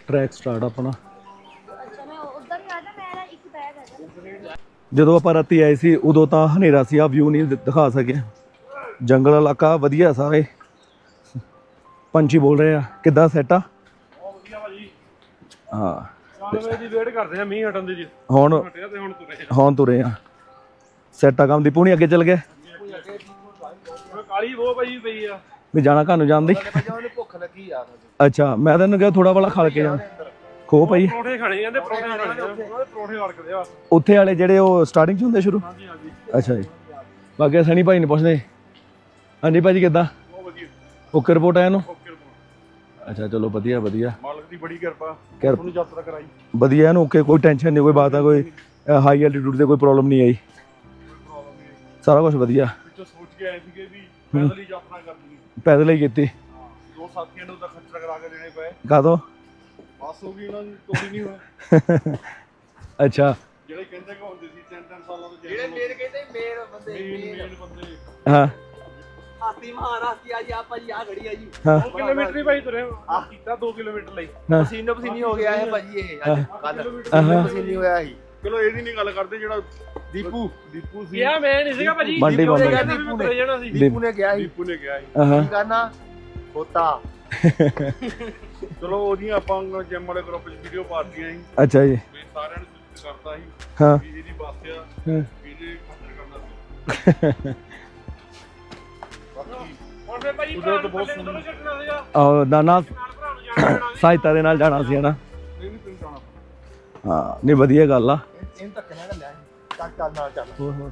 ਟਰੈਕ ਸਟਾਰਟ ਆਪਣਾ। ਜਾ ਜਦੋਂ ਆਪਾਂ ਰਾਤੀ ਆਏ ਸੀ ਉਦੋਂ ਤਾਂ ਹਨੇਰਾ ਸੀ ਆ ਵਿਊ ਨਹੀਂ ਦਿਖਾ ਸਕਿਆ ਜੰਗਲ ਇਲਾਕਾ ਵਧੀਆ ਸਾਰੇ। ਪੰਛੀ ਬੋਲ ਰਹੇ ਆ। ਕਿੱਦਾਂ ਸੈਟ ਆ? ਹਾਂ। ਚਾਰ ਦੀ ਵੇਟ ਕਰਦੇ ਆ ਮੀਂਹ ਹਟਣ ਦੀ ਜੀ। ਹੁਣ ਹਟਿਆ ਤੇ ਹੁਣ ਤੁਰੇ ਹੁਣ ਤੁਰੇ ਆ। ਸੈਟ ਆ ਕੰਮ ਦੀ ਪੂਣੀ ਅੱਗੇ ਚੱਲ ਗਏ ਕਾਲੀ ਉਹ ਪਈ ਪਈ ਆ। ਵੀ ਜਾਣਾ ਘਰ ਨੂੰ ਜਾਂਦੀ ਭੁੱਖ ਲੱਗੀ ਆ। ਅੱਛਾ ਮੈਂ ਤੈਨੂੰ ਕਿਹਾ ਥੋੜਾ ਵਾਲਾ ਖਾ ਕੇ ਜਾ ਖੋ ਪਈ। ਪਰੌਂਠੇ ਖਾਣੇ ਜਾਂਦੇ ਪਰੌਂਠੇ ਖਾਣੇ ਆ। ਉਹਨਾਂ ਦੇ ਪਰੌਂਠੇ ਵਰਕਦੇ ਆ ਉੱਥੇ ਵਾਲੇ ਜਿਹੜੇ ਉਹ ਸਟਾਰਟਿੰਗ ਚ ਹੁੰਦੇ ਸ਼ੁਰੂ? ਹਾਂਜੀ ਹਾਂਜੀ। ਅੱਛਾ ਜੀ। ਬਾਕੀ ਸਣੀ ਭਾਈ ਨੂੰ ਪੁੱਛਦੇ। ਹਾਂਜੀ ਭਾਜੀ ਕਿੱਦਾਂ? ਓਕੇ ਰਿਪੋਰਟ ਆਇਆ ਰਿਪੋਰਟ ਅੱਛਾ ਚਲੋ ਵਧੀਆ ਵਧੀਆ। ਮਾਲਕ ਦੀ ਬੜੀ ਕਿਰਪਾ ਕਿਰਪਾ। ਤੁਹਾਨੂੰ ਯਾਤਰਾ ਕਰਾਈ। ਵਧੀਆ ਇਹਨੂੰ ਓਕੇ ਕੋਈ ਟੈਨਸ਼ਨ ਨਹੀਂ ਕੋਈ ਬਾਤ ਆ ਕੋਈ ਹਾਈ ਐਲਟੀਟਿਊਡ ਤੇ ਕੋਈ ਪ੍ਰੋਬਲਮ ਨਹੀਂ ਆਈ। ਪ੍ਰੋਬਲਮ ਨਹੀਂ ਸਾਰਾ ਕੁਝ ਵਧੀਆ। ਵਿੱਚੋਂ ਸੋਚ ਕੇ ਆਏ ਸੀਗੇ ਵੀ ਪੈਦਲ ਹੀ ਯਾਤਰਾ ਕਰਨੀ। ਪੈਦਲ ਹੀ ਕੀਤੀ। ਦੋ ਸਾਥੀਆਂ ਨੂੰ ਤਾਂ ਖੱਚਰ ਕਰਾ ਕੇ ਦੇਣੇ ਪਏ। ਕਾਦੋਂ ਬਸ ਹੋ ਗਈ ਇਹਨਾਂ ਦੀ ਤੋੜੀ ਨਹੀਂ ਹੋਇਆ ਅੱਛਾ। ਜਿਹੜੇ ਕਹਿੰਦੇ ਕਿ ਹੁੰਦੇ ਸੀ ਤਿੰਨ ਤਿੰਨ ਸਾਲਾਂ ਤੋਂ ਜਿਹੜੇ ਮੇਰ ਕਹਿੰਦੇ ਮੇਰ ਬੰਦੇ ਮੇਨ ਬੰਦੇ। ਹਾਂ। ਹਾਥੀ ਮਹਾਰਾਸ਼ੀ ਆ ਜੀ ਆਪਾਂ ਜੀ ਆ ਖੜੀ ਆ ਜੀ। ਹਾਂ। 2 ਕਿਲੋਮੀਟਰ ਹੀ ਭਾਈ ਤੁਰੇ ਆ ਕੀਤਾ 2 ਕਿਲੋਮੀਟਰ ਲਈ। ਹਾਂ। ਪਸੀਨੋ ਪਸੀਨੀ ਹੋ ਗਿਆ ਹੈ ਭਾਜੀ ਇਹ। ਅੱਜ ਕੱਲ ਆਹਾ। ਪਸੀਨੀ ਹੋਇਆ ਸੀ ਚਲੋ ਇਹਦੀ ਨਹੀਂ ਗੱਲ ਕਰਦੇ ਜਿਹੜਾ ਦੀਪੂ ਦੀਪੂ ਸੀ। ਯਾ ਮੈਂ ਨਹੀਂ ਸੀਗਾ ਭਾਜੀ। ਬੰਟੀ ਬੰਦ ਗਿਆ ਗਿਆ ਦੀਪੂ ਤੁਰੇ ਜਾਣਾ ਸੀ। ਦੀਪੂ ਨੇ ਕਿਹਾ ਸੀ ਦੀਪੂ ਨੇ ਕਿਹਾ ਸੀ। ਹਾਂ। ਕੀ ਕਰਨਾ? ਹੋਤਾ ਚਲੋ ਉਹਦੀਆਂ ਆਪਾਂ ਜਿਮ ਵਾਲੇ ਗਰੁੱਪ 'ਚ ਵੀਡੀਓ ਪਾਤੀਆਂ ਸੀ। ਅੱਛਾ ਜੀ। ਵੀ ਸਾਰਿਆਂ ਨੂੰ ਸੂਚਿਤ ਕਰਤਾ ਸੀ ਹਾਂ। ਵੀ ਇਹਦੀ ਬੱਸ ਆ। ਹਾਂ। ਵੀ ਖੱਦਰ ਕਰਨਾ ਸੀ। ਉਹਦਾ ਤਾਂ ਬਹੁਤ ਸੋਹਣਾ। ਆਹ ਨਾਨਾ। ਸਹਾਇਤਾ ਦੇ ਨਾਲ ਜਾਣਾ ਸੀ ਹਨਾ? ਨਹੀਂ ਨਹੀਂ ਤੁਸੀਂ ਜਾਣਾ ਹਾਂ ਨਹੀਂ ਵਧੀਆ ਗੱਲ ਆ। ਇਹਨੂੰ ਧੱਕੇ ਨਾਲ ਲਿਆ ਚੱਲ ਚੱਲ ਨਾਲ ਚੱਲ। ਹੋਰ ਹੋਰ।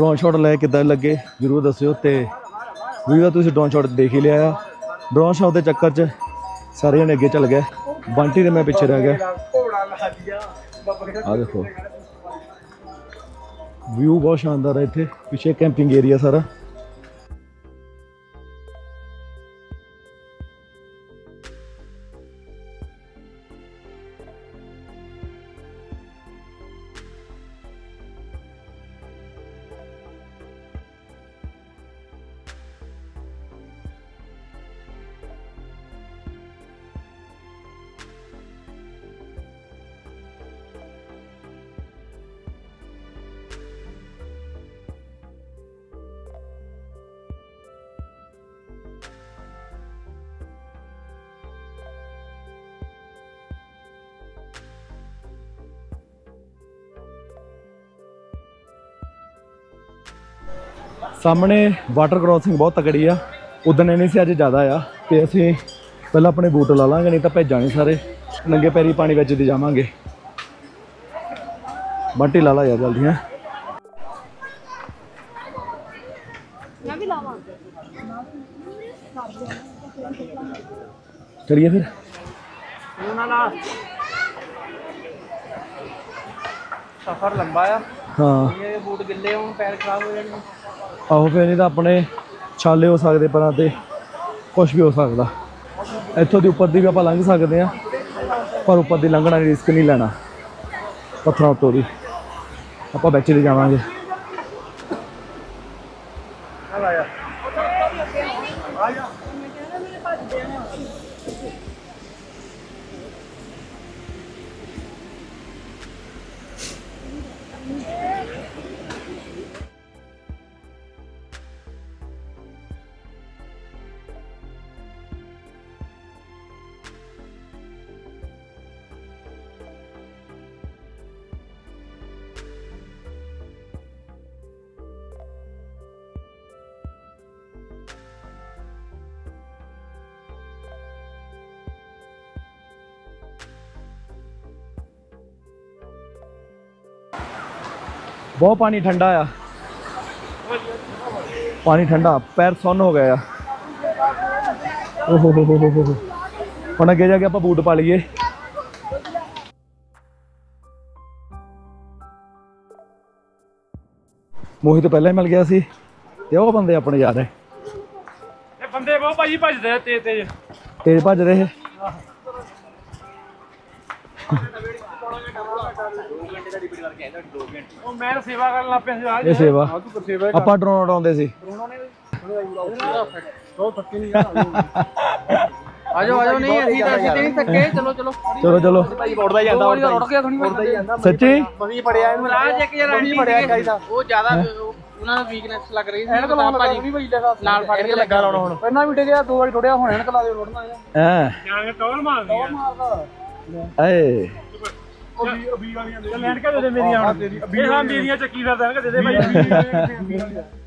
ਡਰੋਨ ਸ਼ਾਟ ਲੈ ਕਿੱਦਾਂ ਲੱਗੇ, ਜਰੂਰ ਦੱਸਿਓ ਤੇ ਵੀਡੀਓ ਤੁਸੀਂ ਡਰੋਨ ਸ਼ਾਟ ਦੇਖ ਹੀ ਲਿਆ ਆ। ਡਰੋਨ ਸ਼ਾਟ ਦੇ ਚੱਕਰ 'ਚ ਸਾਰੇ ਜਣੇ ਅੱਗੇ ਚੱਲ ਗਏ ਬੰਟੀ ਦੇ ਮੈਂ ਪਿੱਛੇ ਰਹਿ ਗਿਆ। ਆ ਦੇਖੋ। ਵਿਊ ਬਹੁਤ ਸ਼ਾਨਦਾਰ ਹੈ ਇੱਥੇ। ਪਿੱਛੇ ਕੈਂਪਿੰਗ ਏਰੀਆ ਸਾਰਾ। ਸਾਹਮਣੇ ਵਾਟਰ ਕ੍ਰੋਸਿੰਗ ਬਹੁਤ ਤਕੜੀ ਆ। ਉਦੋਂ ਨਹੀਂ ਸੀ ਅੱਜ ਜ਼ਿਆਦਾ ਆ। ਤੇ ਅਸੀਂ ਪਹਿਲਾਂ ਆਪਣੇ ਬੂਟ ਲਾ ਲਾਂਗੇ ਨਹੀਂ ਤਾਂ ਭੇਜਾਂ ਨਹੀਂ ਸਾਰੇ। ਨੰਗੇ ਪੈਰੀ ਪਾਣੀ ਵਿੱਚ ਦੇ ਜਾਵਾਂਗੇ। ਬੰਟੀ ਲਾ ਲਾ ਯਾਰ ਜਲਦੀ ਹੈ। ਮੈਂ ਫਿਰ। ਸਫਰ ਲੰਬਾ ਆ। ਹਾਂ। ਇਹ ਬੂਟ ਗਿੱਲੇ ਹੋਣ ਪੈਰ ਖਰਾਬ ਹੋ ਜਾਣਗੇ। ਆਹੋ ਫਿਰ ਨਹੀਂ ਤਾਂ ਆਪਣੇ ਛਾਲੇ ਹੋ ਸਕਦੇ ਪਰਾਂ ਤੇ ਕੁਝ ਵੀ ਹੋ ਸਕਦਾ। ਇੱਥੋਂ ਦੀ ਉੱਪਰ ਦੀ ਵੀ ਆਪਾਂ ਲੰਘ ਸਕਦੇ ਆ ਪਰ ਉੱਪਰ ਦੀ ਲੰਘਣਾ ਰਿਸਕ ਨਹੀਂ ਲੈਣਾ, ਪੱਥਰਾਂ ਉੱਤੋਂ ਦੀ। ਆਪਾਂ ਵਿੱਚ ਲੈ ਜਾਵਾਂਗੇ। ਬਹੁਤ ਪਾਣੀ ਠੰਡਾ ਆ। ਪਾਣੀ ਠੰਡਾ ਪੈਰ ਸੁੰਨ ਹੋ ਗਏ ਆ। ਓਹ ਹੋ ਹੋ ਹੋ ਹੁਣ ਅੱਗੇ ਜਾ ਕੇ ਆਪਾਂ ਬੂਟ ਪਾ ਲਈਏ। ਮੋਹਿਤ ਪਹਿਲਾਂ ਹੀ ਮਿਲ ਗਿਆ ਸੀ। ਤੇ ਉਹ ਬੰਦੇ ਆਪਣੇ ਯਾਰ ਹੈ ਇਹ ਬੰਦੇ ਬਹੁਤ ਭਾਜੀ ਭੱਜਦੇ ਆ ਤੇਜ਼ ਤੇਜ਼ ਤੇਜ਼ ਭੱਜ ਰਹੇ ਉਹ ਮੈਂ ਸੇਵਾ ਕਰਨ ਲੱਗ ਪਿਆ ਸੀ ਇਹ ਸੇਵਾ। ਆਪਾਂ ਡਰੋਨ ਉਡਾਉਂਦੇ ਸੀ। ਆਜੋ ਆਜੋ ਨਹੀਂ ਅਸੀਂ ਤਾਂ ਅਸੀਂ ਤੇ ਨਹੀਂ ਥੱਕੇ। ਚਲੋ ਚਲੋ। ਚਲੋ ਚਲੋ। ਉੜਦਾ ਜਾਂਦਾ ਉੜਦਾ ਉੜ ਗਿਆ ਥੋੜੀ ਉੜਦਾ ਹੀ ਜਾਂਦਾ। ਸੱਚੀ? ਬਸੀ ਪੜਿਆ ਇਹਨੂੰ। ਰਾਜ ਇੱਕ ਜਰਾ ਨਹੀਂ ਪੜਿਆ ਚਾਹੀਦਾ ਉਹ ਜ਼ਿਆਦਾ ਉਹਨਾਂ ਨੂੰ ਵੀਕਨੈਸ ਲੱਗ ਰਹੀ ਸੀ। ਲਾਉਣ ਭਾਜੀ ਨਾਲ ਫੜ ਕੇ ਲੱਗਾ ਲਾਉਣਾ। ਹੁਣ ਪਹਿਲਾਂ ਵੀ ਡਿੱਗਿਆ ਦੋ ਵਾਰੀ ਥੋੜਿਆ ਹੁਣ ਐਨਕ ਲਾ ਦੇ ਲੋੜਨਾ ਐ। ਜਾਣ ਕੇ ਟੋਲ ਮਾਰਦੀ ਆ ਏ ਤੇ ਲੈਣ ਕੇ ਦੇ ਦੇ ਮੇਰੀਆਂ ਹੁਣ ਇਹ ਹਾਂ ਮੇਰੀਆਂ ਚੱਕੀ ਫਿਰਦਾ ਕਿ ਦੇ ਦੇ ਭਾਈ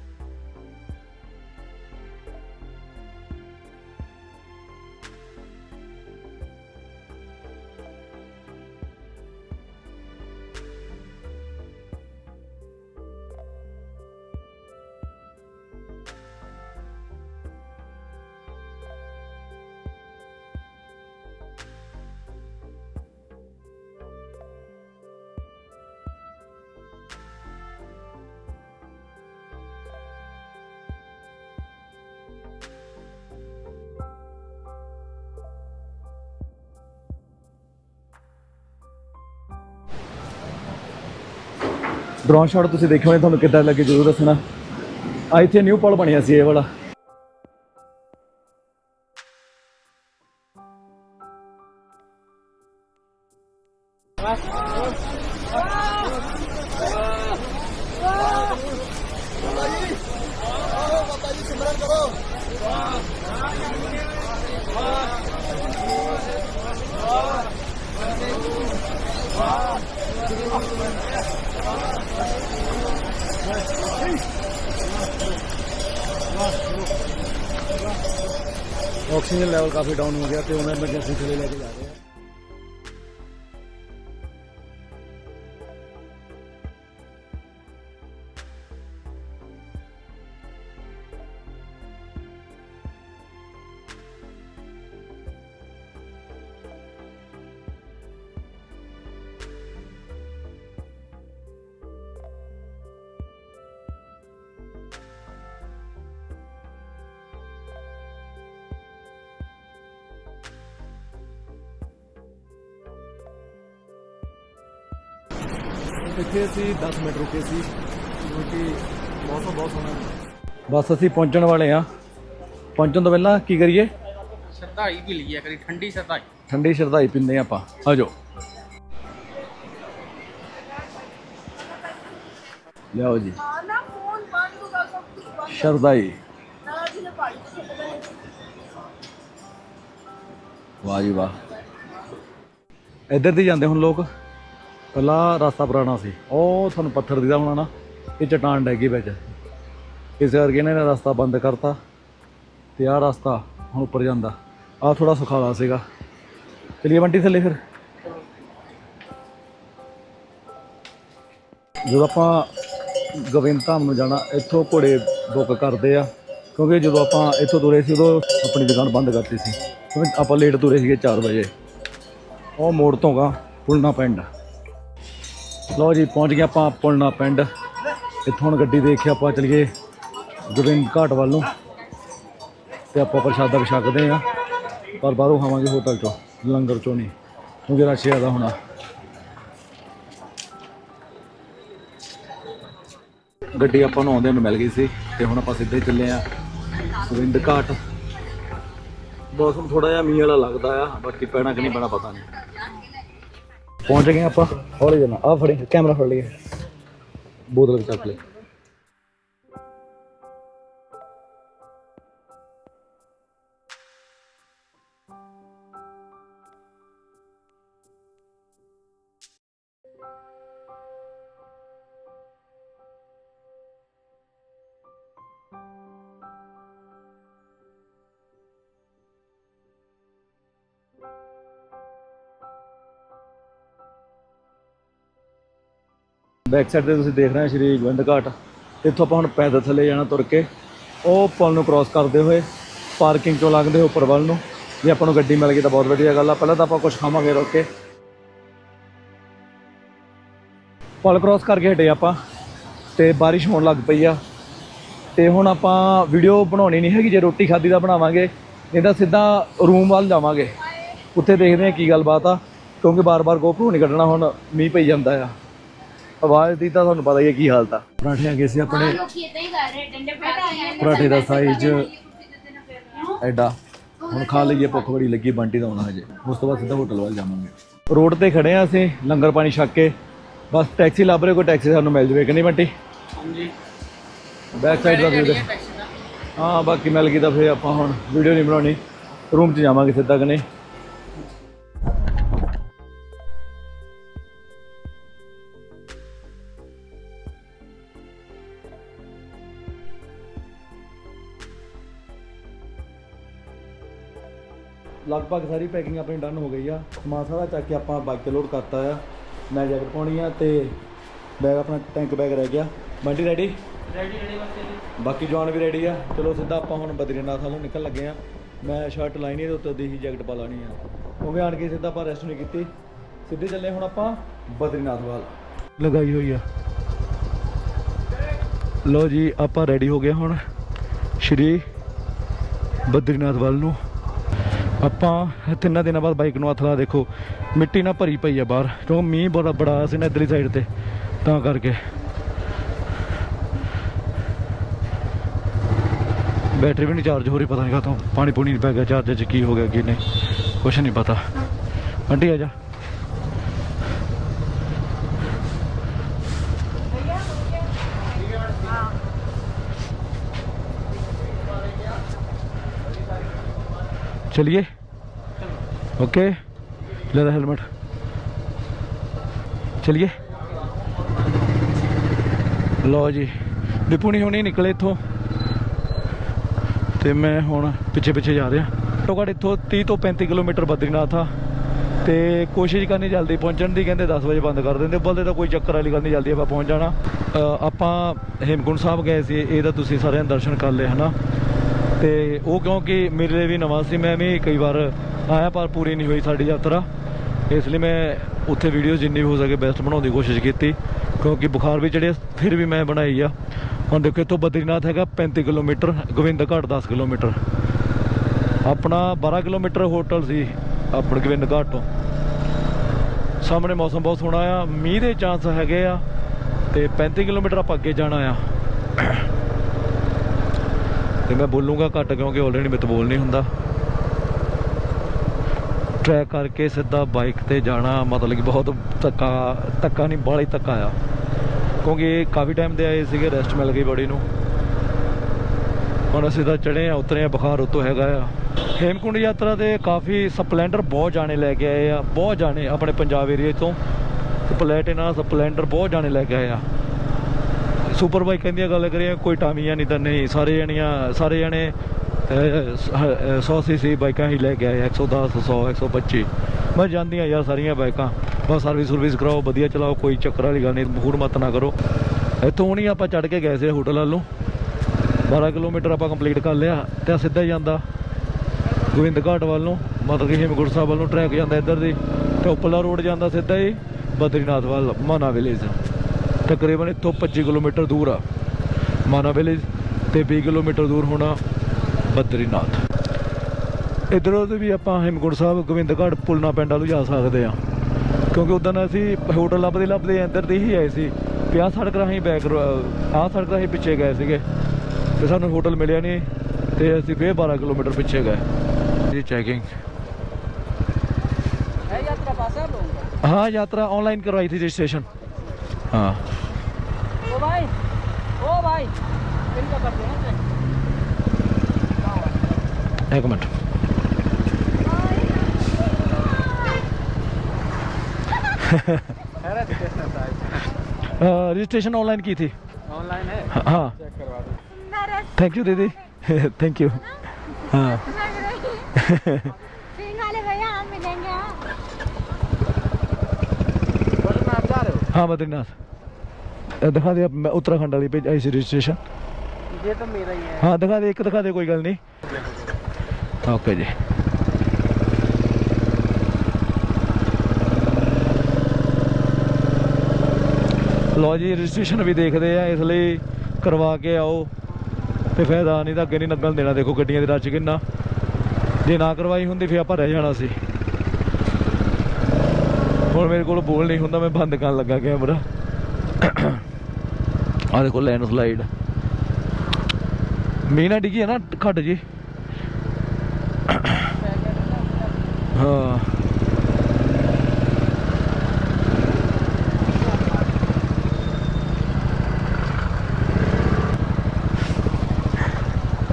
ਡਰੋਨ ਸ਼ਾਟ ਤੁਸੀਂ ਦੇਖਿਆ ਹੋਣਾ, ਤੁਹਾਨੂੰ ਕਿੱਦਾਂ ਲੱਗੇ ਜ਼ਰੂਰ ਦੱਸਣਾ? ਆ ਇੱਥੇ ਨਿਊ ਪੁਲ ਬਣਿਆ ਸੀ, ਇਹ ਵਾਲਾ। ਆਕਸੀਜਨ ਲੈਵਲ ਕਾਫੀ ਡਾਊਨ ਹੋ ਗਿਆ ਤੇ ਉਹਨਾਂ ਐਮਰਜੈਂਸੀ ਥੱਲੇ ਲੈ ਕੇ ਜਾ ਰਹੇ ਆ। ਅਸੀਂ 10 ਮਿੰਟ ਰੁਕੇ ਸੀ ਕਿਉਂਕਿ ਮੌਸਮ ਬਹੁਤ ਸੋਹਣਾ ਬਸ ਅਸੀਂ ਪਹੁੰਚਣ ਵਾਲੇ ਆ ਪਹੁੰਚਣ ਤੋਂ ਪਹਿਲਾਂ ਕੀ ਕਰੀਏ? ਸ਼ਰਧਾਈ ਵੀ ਲਈ ਕਰੀ ਠੰਡੀ ਸ਼ਰਧਾਈ। ਠੰਡੀ ਸ਼ਰਧਾਈ ਪੀਂਦੇ ਆਪਾਂ। ਆ ਜਾਓ। ਲਿਆਓ ਜੀ। ਨਾ ਫੋਨ ਬੰਦ ਹੋਗਾ ਸਭ ਕੁਝ ਬੰਦ ਸ਼ਰਧਾਈ। ਨਾ ਜੀ ਨੇ ਪਾਣੀ ਤੋਂ ਛੱਡ ਗਏ ਵਾਹ ਜੀ ਵਾਹ। ਇੱਧਰ ਦੀ ਜਾਂਦੇ ਹੁਣ ਲੋਕ। ਪਹਿਲਾਂ ਰਸਤਾ ਪੁਰਾਣਾ ਸੀ। ਉਹ ਤੁਹਾਨੂੰ ਪੱਥਰ ਦਿਖਦਾ ਹੋਣਾ ਨਾ, ਇਹ ਚਟਾਨ ਡੈਗੀ ਵਿੱਚ। ਇਸ ਕਰਕੇ ਇਹਨਾਂ ਨੇ ਰਸਤਾ ਬੰਦ ਕਰਤਾ ਤੇ ਆਹ ਰਸਤਾ ਹੁਣ ਉੱਪਰ ਜਾਂਦਾ। ਆਹ ਥੋੜਾ ਸੁਖਾਲਾ ਸੀਗਾ। ਚਲਿਏ ਬੰਟੀ ਥੱਲੇ ਫਿਰ। ਜਦੋਂ ਆਪਾਂ ਗੋਬਿੰਦ ਧਾਮ ਨੂੰ ਜਾਣਾ, ਇੱਥੋਂ ਘੋੜੇ ਬੁੱਕ ਕਰਦੇ ਆ, ਕਿਉਂਕਿ ਜਦੋਂ ਆਪਾਂ ਇੱਥੋਂ ਤੁਰੇ ਸੀ, ਉਦੋਂ ਆਪਣੀ ਦੁਕਾਨ ਬੰਦ ਕਰਤੀ ਸੀ। ਕਿਉਂਕਿ ਆਪਾਂ ਲੇਟ ਤੁਰੇ ਸੀਗੇ 4 ਵਜੇ। ਉਹ ਮੋੜ ਤੋਂ ਗਾ ਪੁਲਣਾ ਪਿੰਡ। ਲਓ ਜੀ, ਪਹੁੰਚ ਗਏ ਆਪਾਂ ਪੁਲਨਾ ਪਿੰਡ। ਇੱਥੋਂ ਹੁਣ ਗੱਡੀ ਦੇਖ ਕੇ ਆਪਾਂ ਚਲੀਏ ਗੋਬਿੰਦ ਘਾਟ ਵੱਲ ਨੂੰ। ਤੇ ਆਪਾਂ ਪ੍ਰਸ਼ਾਦਾ ਵੀ ਛਕਦੇ ਆ। ਪਰ ਬਾਹਰੋਂ ਖਾਵਾਂਗੇ ਹੋਟਲ ਚੋਂ, ਲੰਗਰ ਚੋਂ ਨਹੀਂ। ਕਿਉਂਕਿ ਰਸ਼ ਜ਼ਿਆਦਾ ਹੋਣਾ। ਗੱਡੀ ਆਪਾਂ ਨੂੰ ਆਉਂਦਿਆਂ ਨੂੰ ਮਿਲ ਗਈ ਸੀ ਤੇ ਹੁਣ ਆਪਾਂ ਸਿੱਧੇ ਚੱਲੇ ਆ ਗੋਬਿੰਦ ਘਾਟ। ਮੌਸਮ ਥੋੜਾ ਜਿਹਾ ਮੀਂਹ ਵਾਲਾ ਲੱਗਦਾ ਆ, ਬਾਕੀ ਪੈਣਾ ਕਿ ਨਹੀਂ ਪੈਣਾ ਪਤਾ ਨਹੀਂ। ਪਹੁੰਚ ਗਏ ਆਪਾਂ ਹੌਲੀ ਜਨਾ ਆ ਫੜੀ ਕੈਮਰਾ ਫੜ ਲਈਏ। ਬੋਤਲ ਵੀ ਚੱਕ ਲਈ। ਬੈਕ ਸਾਈਡ ਤੇ ਤੁਸੀਂ ਦੇਖ ਰਹੇ ਹੋ ਸ਼੍ਰੀ ਗੋਬਿੰਦ ਘਾਟ। ਇੱਥੋਂ ਆਪਾਂ ਹੁਣ ਪੈਦਲ ਥੱਲੇ ਜਾਣਾ ਤੁਰ ਕੇ। ਉਹ ਪੁਲ ਨੂੰ ਕ੍ਰਾਸ ਕਰਦੇ ਹੋਏ ਪਾਰਕਿੰਗ ਚੋਂ ਲੰਘਦੇ ਹੋਏ ਉੱਪਰ ਵੱਲ ਨੂੰ। ਜੇ ਆਪਾਂ ਨੂੰ ਗੱਡੀ ਮਿਲ ਗਈ ਤਾਂ ਬਹੁਤ ਵਧੀਆ ਗੱਲ ਆ। ਪਹਿਲਾਂ ਤਾਂ ਆਪਾਂ ਕੁਝ ਖਾਵਾਂਗੇ ਰੁਕ ਕੇ। ਪੁਲ ਕ੍ਰਾਸ ਕਰਕੇ ਹਟੇ ਆਪਾਂ ਤੇ ਬਾਰਿਸ਼ ਹੋਣ ਲੱਗ ਪਈ ਆ। ਤੇ ਹੁਣ ਆਪਾਂ ਵੀਡੀਓ ਬਣਾਉਣੀ ਨਹੀਂ ਹੈਗੀ, ਜੇ ਰੋਟੀ ਖਾਦੀ ਦਾ ਬਣਾਵਾਂਗੇ। ਨਹੀਂ ਤਾਂ ਸਿੱਧਾ ਰੂਮ ਵੱਲ ਜਾਵਾਂਗੇ। ਉੱਥੇ ਦੇਖਦੇ ਆ ਕੀ ਗੱਲਬਾਤ ਆ, ਕਿਉਂਕਿ ਬਾਰ-ਬਾਰ GoPro ਨਹੀਂ ਕੱਢਣਾ ਹੁਣ, ਮੀਂਹ ਪਈ ਜਾਂਦਾ ਆ। ਆਵਾਜ਼ ਦੀ ਤਾਂ ਤੁਹਾਨੂੰ ਪਤਾ ਹੀ ਹੈ ਕੀ ਹਾਲਤ ਆ ਪਰਾਠੇ ਆ ਗਏ ਸੀ ਆਪਣੇ? ਲੋਕੀ ਇਦਾਂ ਹੀ ਕਰ ਰਹੇ ਡੰਡੇ ਪਟਾ ਪਰਾਠੇ ਦਾ ਸਾਈਜ਼ ਐਡਾ। ਹੁਣ ਖਾ ਲਈਏ ਭੁੱਖ ਬੜੀ ਲੱਗੀ ਬੰਟੀ ਦਾ ਆਉਣਾ ਹਜੇ। ਉਸ ਤੋਂ ਬਾਅਦ ਸਿੱਧਾ ਹੋਟਲ ਵੱਲ ਜਾਵਾਂਗੇ। ਰੋਡ ਤੇ ਖੜੇ ਆ ਅਸੀਂ ਲੰਗਰ ਪਾਣੀ ਛੱਕ ਕੇ। ਬਸ ਟੈਕਸੀ ਲੱਭ ਰਹੇ ਕੋਈ ਟੈਕਸੀ ਸਾਨੂੰ ਮਿਲ ਜਵੇ ਕਿ ਨਹੀਂ ਬੰਟੀ? ਹਾਂਜੀ। ਬੈਕ ਸਾਈਡ ਦਾ ਵੀਡੀਓ ਹਾਂ ਬਾਕੀ ਮਿਲ ਗਈ ਤਾਂ ਫੇਰ ਆਪਾਂ ਹੁਣ ਵੀਡੀਓ ਨਹੀਂ ਬਣਾਉਣੀ। ਰੂਮ 'ਚ ਜਾਵਾਂਗੇ ਸਿੱਧਾ ਕਿ ਲਗਭਗ ਸਾਰੀ ਪੈਕਿੰਗ ਆਪਣੀ ਡਨ ਹੋ ਗਈ ਆ। ਸਮਾਨ ਸਾਰਾ ਚੱਕ ਕੇ ਆਪਾਂ ਬਾਈਕ ਤੇ ਲੋਡ ਕਰਤਾ ਆ। ਮੈਂ ਜੈਕਟ ਪਾਉਣੀ ਆ ਤੇ ਬੈਗ ਆਪਣਾ ਟੈਂਕ ਬੈਗ ਰਹਿ ਗਿਆ। ਬੰਟੀ ਰੈਡੀ ਰੈਡੀ ਰੈਡੀ ਬਸ ਬਾਕੀ ਜਵਾਨ ਵੀ ਰੈਡੀ ਆ। ਚਲੋ ਸਿੱਧਾ ਆਪਾਂ ਹੁਣ ਬਦਰੀਨਾਥ ਵੱਲੋਂ ਨਿਕਲ ਲੱਗੇ ਆ। ਮੈਂ ਸ਼ਰਟ ਲਾਈ ਨਹੀਂ ਤੇ ਉੱਤੇ ਦੀ ਹੀ ਜੈਕਟ ਪਾ ਲਾਣੀ ਆ। ਕਿਉਂਕਿ ਆਣ ਕੇ ਸਿੱਧਾ ਆਪਾਂ ਰੈਸਟ ਨਹੀਂ ਕੀਤੀ। ਸਿੱਧੇ ਚੱਲੇ ਹੁਣ ਆਪਾਂ ਬਦਰੀਨਾਥ ਵੱਲ। ਲਗਾਈ ਹੋਈ ਆ। ਲੋ ਜੀ ਆਪਾਂ ਰੈਡੀ ਹੋ ਗਏ ਹੁਣ। ਸ਼੍ਰੀ ਬਦਰੀਨਾਥ ਵੱਲ ਨੂੰ। ਆਪਾਂ ਤਿੰਨਾਂ ਦਿਨਾਂ ਬਾਅਦ ਬਾਈਕ ਨੂੰ ਹੱਥ ਲਾ ਦੇਖੋ ਮਿੱਟੀ ਨਾਲ ਭਰੀ ਪਈ ਆ ਬਾਹਰ ਕਿਉਂਕਿ ਮੀਂਹ ਬੜਾ ਬੜਾ ਆਇਆ ਸੀ ਨਾ ਇੱਧਰਲੀ ਸਾਈਡ ਤੇ ਤਾਂ ਕਰਕੇ ਬੈਟਰੀ ਵੀ ਨਹੀਂ ਚਾਰਜ ਹੋ ਰਹੀ ਪਤਾ ਨਹੀਂ ਕਾਹਤੋਂ ਪਾਣੀ ਪੂਣੀ ਨਹੀਂ ਪੈ ਗਿਆ ਚਾਰਜਰ 'ਚ ਕੀ ਹੋ ਗਿਆ ਕੀ ਨਹੀਂ ਕੁਛ ਨਹੀਂ ਪਤਾ ਆਂਟੀ ਆ ਜਾ चलिए ओके ले हेलमेट चलिए ਲਓ ਜੀ ਵਿਪੂ ਨਹੀਂ ਹੁਣੇ ਨਿਕਲੇ ਇੱਥੋਂ ਤੇ ਮੈਂ ਹੁਣ ਪਿੱਛੇ ਪਿੱਛੇ ਜਾ ਰਿਹਾ ਘੱਟੋ ਘੱਟ ਇੱਥੋਂ 30 ਤੋਂ 35 ਕਿਲੋਮੀਟਰ ਬਦਰੀਨਾਥ ਆ ਤੇ ਕੋਸ਼ਿਸ਼ ਕਰਨੀ ਜਲਦੀ ਪਹੁੰਚਣ ਦੀ ਕਹਿੰਦੇ 10 ਵਜੇ ਬੰਦ ਕਰ ਦਿੰਦੇ ਬੋਲਦੇ ਤਾਂ ਕੋਈ ਚੱਕਰ ਵਾਲੀ ਗੱਲ ਨਹੀਂ ਜਲਦੀ ਆਪਾਂ ਪਹੁੰਚ ਜਾਣਾ ਅ, ਆਪਾਂ ਹੇਮਕੁੰਟ ਸਾਹਿਬ ਗਏ ਸੀ ਇਹ ਤਾਂ ਤੁਸੀਂ ਸਾਰਿਆਂ ਨੇ ਦਰਸ਼ਨ ਕਰ ਲਏ ਹਨਾ ਤੇ ਉਹ ਕਿਉਂਕਿ ਮੇਰੇ ਲਈ ਵੀ ਨਵਾਂ ਸੀ ਮੈਂ ਵੀ ਕਈ ਵਾਰ ਆਇਆ, ਪਰ ਪੂਰੀ ਨਹੀਂ ਹੋਈ ਸਾਡੀ ਯਾਤਰਾ। ਇਸ ਲਈ ਮੈਂ ਉੱਥੇ ਵੀਡੀਓ ਜਿੰਨੀ ਵੀ ਹੋ ਸਕੇ ਬੈਸਟ ਬਣਾਉਣ ਦੀ ਕੋਸ਼ਿਸ਼ ਕੀਤੀ, ਕਿਉਂਕਿ ਬੁਖਾਰ ਵੀ ਚੜਿਆ ਫਿਰ ਵੀ ਮੈਂ ਬਣਾਈ ਆ। ਹੁਣ ਦੇਖੋ, ਇੱਥੋਂ ਬਦਰੀਨਾਥ ਹੈਗਾ 35 ਕਿਲੋਮੀਟਰ ਗੋਬਿੰਦ ਘਾਟ 10 ਕਿਲੋਮੀਟਰ। ਆਪਣਾ 12 ਕਿਲੋਮੀਟਰ ਹੋਟਲ ਸੀ, ਆਪਣੇ ਗੋਬਿੰਦ ਘਾਟ ਤੋਂ। ਸਾਹਮਣੇ ਮੌਸਮ ਬਹੁਤ ਸੋਹਣਾ ਆ, ਮੀਂਹ ਦੇ ਚਾਂਸ ਹੈਗੇ ਆ, ਤੇ 35 ਕਿਲੋਮੀਟਰ ਆਪਾਂ ਅੱਗੇ ਜਾਣਾ ਆ। ਤੇ ਮੈਂ ਬੋਲੂੰਗਾ ਘੱਟ, ਕਿਉਂਕਿ ਆਲਰੇਡੀ ਮੇਰੇ ਤੋਂ ਬੋਲ ਨਹੀਂ ਹੁੰਦਾ। ਟਰੈਕ ਕਰਕੇ ਸਿੱਧਾ ਬਾਈਕ ਤੇ ਜਾਣਾ ਮਤਲਬ ਕਿ ਬਹੁਤ ਧੱਕਾ ਧੱਕਾ ਨਹੀਂ, ਬਾਹਲਾ ਧੱਕਾ ਆ। ਕਿਉਂਕਿ ਇਹ ਕਾਫੀ ਟਾਈਮ ਦੇ ਆਏ ਸੀਗੇ ਰੈਸਟ ਮਿਲ ਗਈ ਬੜੀ ਨੂੰ। ਹੁਣ ਅਸੀਂ ਤਾਂ ਚੜੇ ਆ, ਉਤਰੇ ਆ, ਬੁਖਾਰ ਉਤੋਂ ਹੈਗਾ ਆ। ਹੇਮਕੁੰਡ ਯਾਤਰਾ ਤੇ ਕਾਫੀ ਸਪਲੈਂਡਰ ਬਹੁਤ ਜਾਣੇ ਲੈ ਕੇ ਆਏ ਆ, ਬਹੁਤ ਜਾਣੇ ਆਪਣੇ ਪੰਜਾਬ ਏਰੀਆ ਤੋਂ। ਸਪਲੈਟਿਨਾ ਸਪਲੈਂਡਰ ਬਹੁਤ ਜਾਣੇ ਲੈ ਕੇ ਆਏ ਆ। ਸੁਪਰ ਬਾਈਕਾਂ ਦੀਆਂ ਗੱਲ ਕਰੀਏ, ਕੋਈ ਟਾਮੀਆਂ ਨਹੀਂ ਤਾਂ ਨਹੀਂ, ਸਾਰੇ ਜਣੀਆਂ, ਸਾਰੇ ਜਣੇ 100 ਸੀਸੀ ਬਾਈਕਾਂ ਹੀ ਲੈ ਕੇ ਆਏ 110 100 125 ਮੈਂ ਜਾਂਦੀਆਂ ਯਾਰ ਸਾਰੀਆਂ ਬਾਈਕਾਂ। ਬਸ ਸਰਵਿਸ ਸਰਵਿਸ ਕਰਾਓ, ਵਧੀਆ ਚਲਾਓ, ਕੋਈ ਚੱਕਰ ਵਾਲੀ ਗੱਲ ਨਹੀਂ ਮੂਡ ਮਤ ਨਾ ਕਰੋ। ਇੱਥੋਂ ਹੁਣੀ ਆਪਾਂ ਚੜ ਕੇ ਗਏ ਸੀ ਹੋਟਲ ਵੱਲੋਂ 12 ਕਿਲੋਮੀਟਰ ਆਪਾਂ ਕੰਪਲੀਟ ਕਰ ਲਿਆ ਤੇ ਸਿੱਧਾ ਹੀ ਜਾਂਦਾ। ਗੋਬਿੰਦ ਘਾਟ ਵੱਲ ਨੂੰ ਮਤਲਬ ਕਿ ਹੇਮਕੁੰਟ ਸਾਹਿਬ ਵੱਲੋਂ ਟਰੈਕ ਜਾਂਦਾ ਇੱਧਰ ਦੀ। ਤੇ ਉੱਪਰਲਾ ਰੋਡ ਜਾਂਦਾ ਸਿੱਧਾ ਹੀ ਬਦਰੀਨਾਥ ਵੱਲ, ਮਾਨਾ ਵਿਲੇਜ ਤਕਰੀਬਨ ਇੱਥੋਂ 25 ਕਿਲੋਮੀਟਰ ਦੂਰ ਆ। ਮਾਨਾ ਵਿਲੇਜ ਤੇ 20 ਕਿਲੋਮੀਟਰ ਦੂਰ ਹੋਣਾ। ਬਦਰੀਨਾਥ ਇਧਰੋਂ ਦੀ ਵੀ ਆਪਾਂ ਹੇਮਕੁੰਟ ਸਾਹਿਬ ਗੋਬਿੰਦ ਘਾਟ ਪੁਲਨਾ ਪਿੰਡ ਵੱਲ ਜਾ ਸਕਦੇ ਆ ਕਿਉਂਕਿ ਉਦੋਂ ਅਸੀਂ ਹੋਟਲ ਲੱਭਦੇ ਲੱਭਦੇ ਇੱਧਰ ਦੀ ਹੀ ਆਏ ਸੀ ਵੀ ਆਹ ਸੜਕ ਰਾਹੀਂ ਬੈਕ ਆਹ ਸੜਕ ਰਾਹੀਂ ਪਿੱਛੇ ਗਏ ਸੀਗੇ ਤੇ ਸਾਨੂੰ ਹੋਟਲ ਮਿਲਿਆ ਨਹੀਂ ਤੇ ਅਸੀਂ ਫੇਰ 12 ਕਿਲੋਮੀਟਰ ਪਿੱਛੇ ਗਏ ਜੀ ਚੈਕਿੰਗ है यात्रा पास है आप लोगों का हाँ यात्रा ऑनलाइन करवाई थी रजिस्ट्रेशन हाँ ओ भाई ओ भाई इनका कर दो ना check। एक मिनट। रजिस्ट्रेशन ऑनलाइन की थी। ऑनलाइन है? हाँ। चेक करवा दो। थैंक यू दीदी। थैंक यू हाँ। हाँ आप हाँ बद्रीनाथ दिखा दे अब मैं उत्तराखंड वाली पे आई सी रजिस्ट्रेशन ये तो मेरा ही है। हाँ दिखा दे एक दिखा दे कोई गल नहीं। ਓਕੇ ਜੀ। ਲੋ ਜੀ ਰਜਿਸਟ੍ਰੇਸ਼ਨ ਵੀ ਦੇਖਦੇ ਆ, ਇਸ ਲਈ ਕਰਵਾ ਕੇ ਆਓ। ਤੇ ਫਾਇਦਾ ਨਹੀਂ ਤਾਂ ਅੱਗੇ ਨਹੀਂ ਨੰਗਲ ਦੇਣਾ, ਦੇਖੋ ਗੱਡੀਆਂ ਦੇ ਰੱਜ ਕਿੰਨਾ। ਜੇ ਨਾ ਕਰਵਾਈ ਹੁੰਦੀ ਫੇ ਆਪਾਂ ਰਹਿ ਜਾਣਾ ਸੀ। ਹੁਣ ਮੇਰੇ ਕੋਲ ਬੋਲ ਨਹੀਂ ਹੁੰਦਾ, ਮੈਂ ਬੰਦ ਕਰਨ ਲੱਗਾ ਕੈਮਰਾ। ਆ ਦੇਖੋ, ਲੈਂਡ ਸਲਾਈਡ। ਮੀਨਾ ਡਿੱਗੀ ਹੈ ਨਾ, ਘਟ ਜੀ। ਹਾਂ।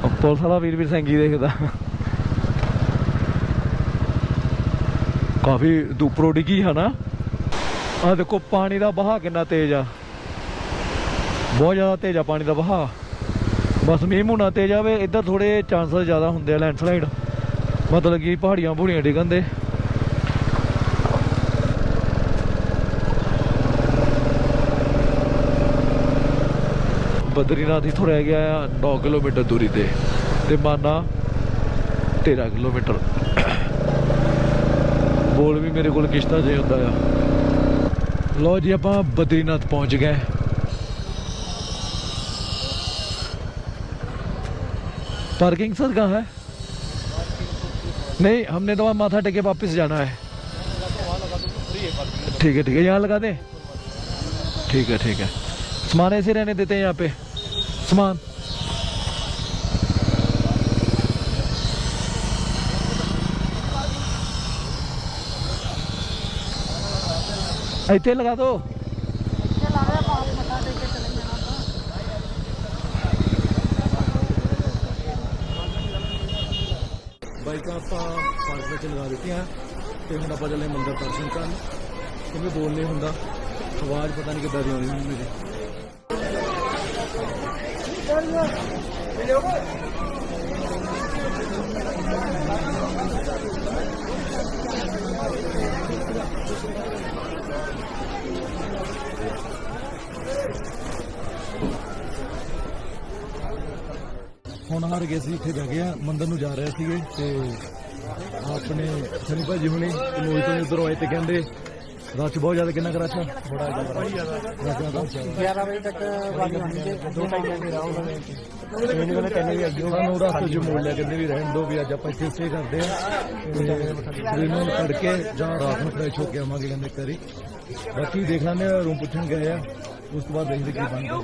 ਉਹ ਪੁਲਿਸ ਵਾਲਾ ਵੀਰ ਵੀਰ ਸੰਗੀ ਦੇਖਦਾ। ਕਾਫੀ ਦੁਪਰੋ ਡਿੱਗੀ ਹੈ ਨਾ। ਆ ਦੇਖੋ, ਪਾਣੀ ਦਾ ਬਹਾ ਕਿੰਨਾ ਤੇਜ਼ ਆ। ਬਹੁਤ ਜ਼ਿਆਦਾ ਤੇਜ਼ ਆ ਪਾਣੀ ਦਾ ਬਹਾ ਬਸ ਮੀਂਹ ਮੂਨਾ ਤੇਜ਼ ਆਵੇ, ਇੱਧਰ ਥੋੜੇ ਚਾਂਸਸ ਜ਼ਿਆਦਾ ਹੁੰਦੇ ਆ ਲੈਂਡਸਲਾਈਡ ਮਤਲਬ ਕਿ ਪਹਾੜੀਆਂ ਪਹੂੜੀਆਂ ਡਿੱਗਣ ਦੇ। ਬਦਰੀਨਾਥ ਇਥੋਂ ਰਹਿ ਗਿਆ ਆ 9 ਕਿਲੋਮੀਟਰ ਦੂਰੀ ਤੇ ਤੇ ਮਾਨਾ 13 ਕਿਲੋਮੀਟਰ। ਬੋਲ ਵੀ ਮੇਰੇ ਕੋਲ ਕਿਸ਼ਤਾ ਜੇ ਹੁੰਦਾ ਆ। ਲੋ ਜੀ ਆਪਾਂ ਬਦਰੀਨਾਥ ਪਹੁੰਚ ਗਏ। ਪਾਰਕਿੰਗ ਸਰ ਕਹਾਂ ਹੈ? नहीं, हमने तो वहाँ माथा टेके वापस जाना है। ठीक है ठीक है, यहाँ लगा दें। ठीक है ठीक है। सामान ऐसे रहने देते हैं यहाँ पे। सामान। इतने लगा दो। ਵਿੱਚ ਲਗਾ ਦਿੱਤੀਆਂ ਤੇ ਹੁਣ ਆਪਾਂ ਚੱਲੇ ਮੰਦਰ ਦਰਸ਼ਨ ਕਰਨ। ਕਿਉਂਕਿ ਬੋਲ ਨਹੀਂ ਹੁੰਦਾ। ਆਵਾਜ਼ ਪਤਾ ਨਹੀਂ ਕਿੱਦਾਂ ਦੀ ਆਉਂਦੀ ਹੁੰਦੀ ਮੇਰੀ ਹੁਣ ਹਾਰ ਗਏ ਸੀ, ਇੱਥੇ ਜਾ ਕੇ ਆ ਮੰਦਰ ਨੂੰ ਜਾ ਰਹੇ ਸੀਗੇ ਤੇ ਆਪਣੇ ਸਨੀ ਭਾਜੀ ਹੁਣੇ ਮੋਹਿਤ ਨੇ ਉਧਰੋਂ ਆਏ ਤੇ ਕਹਿੰਦੇ ਰਸ਼ ਬਹੁਤ ਜ਼ਿਆਦਾ ਕਿੰਨਾ ਕਰਾ ਚਾ ਬੜਾ ਜ਼ਿਆਦਾ ਰਸ਼ 11 ਵਜੇ ਤੱਕ ਬੰਦ ਹੋਣੀ ਜੇ ਦੋ ਟਾਈਮ ਦੇ ਰਹੋਗਾ ਮੈਨੂੰ ਕਹਿੰਦੇ ਕਹਿੰਦੇ ਵੀ ਅੱਗੇ ਮੋੜ ਲਿਆ ਕਹਿੰਦੇ ਵੀ ਰਹਿਣ ਦੋ ਵੀ ਅੱਜ ਆਪਾਂ ਇੱਥੇ ਸਟੇ ਕਰਦੇ ਆ ਜਿਹਨੂੰ ਫੜ ਕੇ ਜਾਂ ਰਾਤ ਨੂੰ ਫਰੈਸ਼ ਹੋ ਕੇ ਆਵਾਂਗੇ ਕਹਿੰਦੇ ਕਰੀ ਬਾਕੀ ਦੇਖ ਲਾਂਗੇ ਰੂਮ ਪੁੱਛਣ ਗਏ ਆ। ਉਸ ਤੋਂ ਬਾਅਦ ਦੇਖਦੇ ਕੀ ਬਣਦਾ।